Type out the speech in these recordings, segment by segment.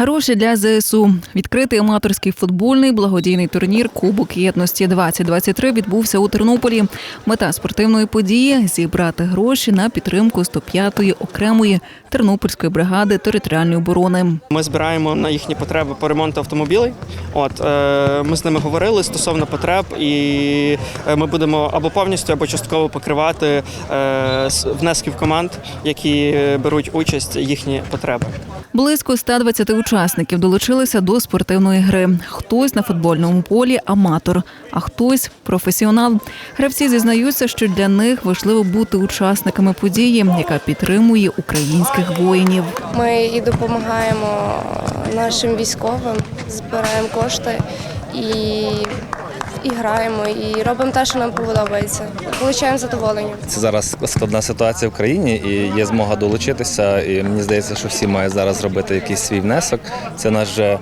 Гроші для ЗСУ. Відкритий аматорський футбольний благодійний турнір Кубок єдності 2023 відбувся у Тернополі. Мета спортивної події зібрати гроші на підтримку 105-ї окремої тернопільської бригади територіальної оборони. Ми збираємо на їхні потреби по ремонту автомобілей. От е, ми з ними говорили стосовно потреб, і е, ми будемо або повністю, або частково покривати е, с- внесків команд, які беруть участь їхні потреби. Близько 120 учасників долучилися до спортивної гри. Хтось на футбольному полі аматор, а хтось професіонал. Гравці зізнаються, що для них важливо бути учасниками події, яка підтримує українських воїнів. Ми і допомагаємо нашим військовим, збираємо кошти і, і граємо, і робимо те, що нам подобається. Получаємо задоволення. Це зараз складна ситуація в країні і є змога долучитися. І мені здається, що всі мають зараз зробити якийсь свій внесок. Це наш вже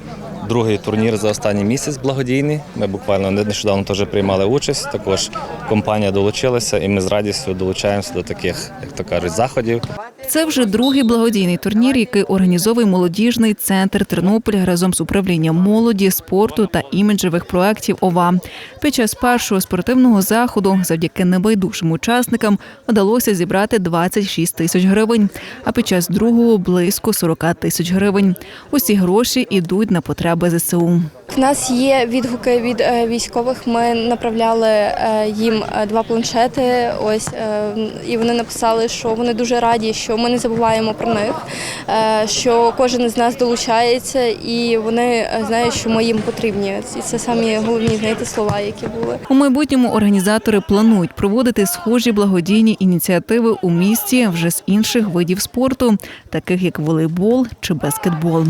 другий турнір за останній місяць благодійний. Ми буквально нещодавно теж приймали участь. Також компанія долучилася, і ми з радістю долучаємося до таких, як то кажуть, заходів. Це вже другий благодійний турнір, який організовує молодіжний центр Тернопіль разом з управлінням молоді, спорту та іміджевих проєктів ОВА. Під час першого спортивного заходу, завдяки небайдужим учасникам, вдалося зібрати 26 тисяч гривень, а під час другого близько 40 тисяч гривень. Усі гроші йдуть на потреби ЗСУ. Нас є відгуки від е, військових. Ми направляли е, їм е, два планшети. Ось і вони написали, що вони дуже раді, що ми не забуваємо про них, що кожен з нас долучається, і вони знають, що ми їм потрібні. І це самі головні знаєте, слова, які були. У майбутньому організатори планують проводити схожі благодійні ініціативи у місті вже з інших видів спорту, таких як волейбол чи баскетбол.